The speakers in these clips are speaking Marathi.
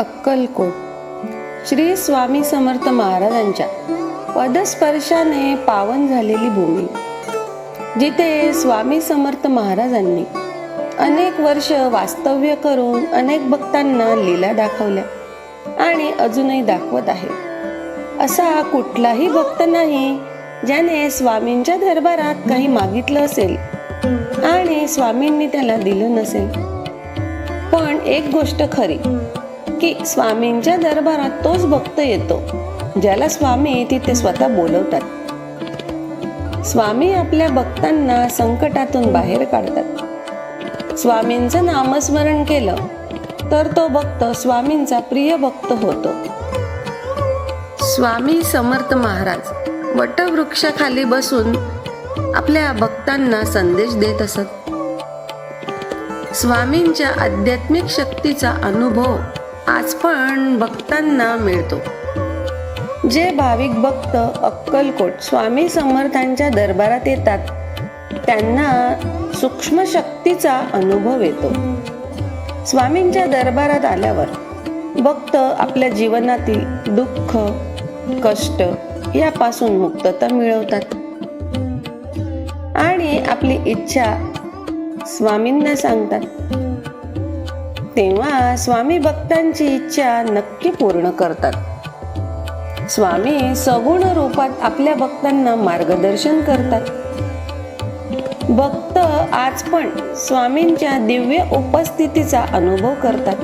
अक्कलकोट. श्री स्वामी समर्थ महाराजांच्या पदस्पर्शाने पावन झालेली भूमी. जिथे स्वामी समर्थ महाराजांनी अनेक वर्ष वास्तव्य करून अनेक भक्तांना लीला दाखवल्या आणि अजूनही दाखवत आहे. असा कुठलाही भक्त नाही ज्याने स्वामींच्या दरबारात काही मागितलं असेल आणि स्वामींनी त्याला दिलं नसेल. पण एक गोष्ट खरी की स्वामींच्या दरबारात तोच भक्त येतो ज्याला स्वामी तिथे स्वतः बोलवतात. स्वामी आपल्या भक्तांना संकटातून बाहेर काढतात. स्वामींचं नामस्मरण केलं तर तो भक्त स्वामींचा प्रिय भक्त होतो. स्वामी समर्थ महाराज वटवृक्षाखाली बसून आपल्या भक्तांना संदेश देत असत. स्वामींच्या आध्यात्मिक शक्तीचा अनुभव आज पण भक्तांना मिळतो. जे भाविक भक्त अक्कलकोट स्वामी समर्थांच्या दरबारात येतात त्यांना सूक्ष्म शक्तीचा अनुभव येतो. स्वामींच्या दरबारात आल्यावर भक्त आपल्या जीवनातील दुःख कष्ट यापासून मुक्तता मिळवतात. आणि आपली इच्छा स्वामींना सांगतात. तेव्हा स्वामी भक्तांची इच्छा नक्की पूर्ण करतात. स्वामी सगुण रूपात आपल्या भक्तांना मार्गदर्शन करतात. भक्त आज पण स्वामींच्या दिव्य उपस्थितीचा अनुभव करतात.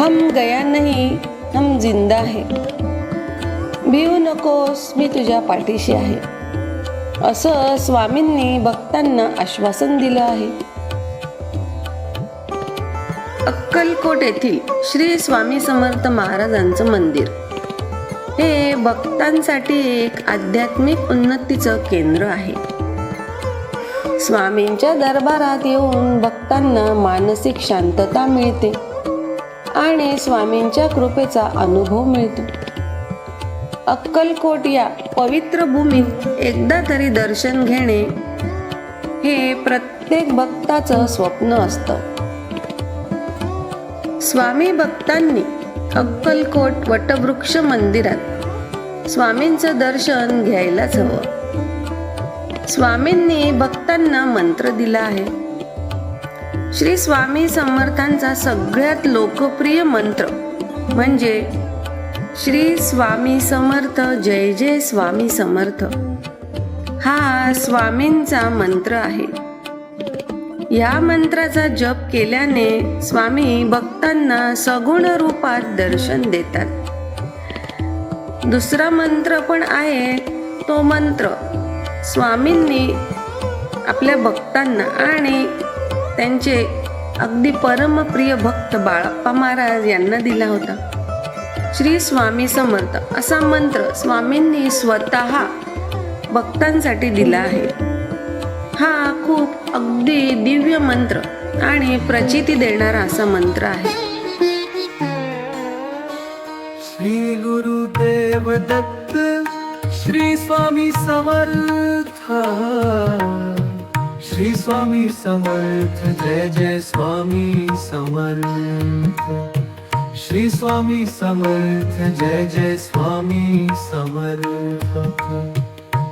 हम गया नाही हम जिंदा आहे भिऊ नकोस मी तुझ्या पाठीशी आहे. असं स्वामींनी भक्तांना आश्वासन दिलं आहे. अक्कलकोट येथील श्री स्वामी समर्थ महाराजांचं मंदिर. हे भक्तांसाठी एक आध्यात्मिक उन्नतीचं केंद्र आहे. स्वामींच्या दरबारात येऊन भक्तांना मानसिक शांतता मिळते आणि स्वामींच्या कृपेचा अनुभव मिळतो. अक्कलकोट या पवित्र भूमीत एकदा तरी दर्शन घेणे हे प्रत्येक भक्ताचं स्वप्न असतं. स्वामी भक्तांनी अक्कलकोट वटवृक्ष मंदिरात स्वामींचं दर्शन घ्यायलाच हवं. स्वामींनी भक्तांना मंत्र दिला आहे. श्री स्वामी समर्थांचा सगळ्यात लोकप्रिय मंत्र म्हणजे श्री स्वामी समर्थ जय जय स्वामी समर्थ. हा स्वामींचा मंत्र आहे. या मंत्राचा जप केल्याने स्वामी भक्तांना सगुण रूपात दर्शन देतात. दुसरा मंत्र पण आहे तो मंत्र स्वामींनी आपल्या भक्तांना आणि त्यांचे अगदी परमप्रिय भक्त बाळप्पा महाराज यांना दिला होता. श्री स्वामी समर्थ असा मंत्र स्वामींनी स्वतः भक्तांसाठी दिला आहे. हा खूप अगदी दिव्य मंत्र आणि प्रचिती देणारा असा मंत्र आहे. श्री गुरुदेव दत्त श्री स्वामी समर्थ श्री स्वामी समर्थ जय जय स्वामी समर्थ श्री स्वामी समर्थ जय जय स्वामी समर्थ।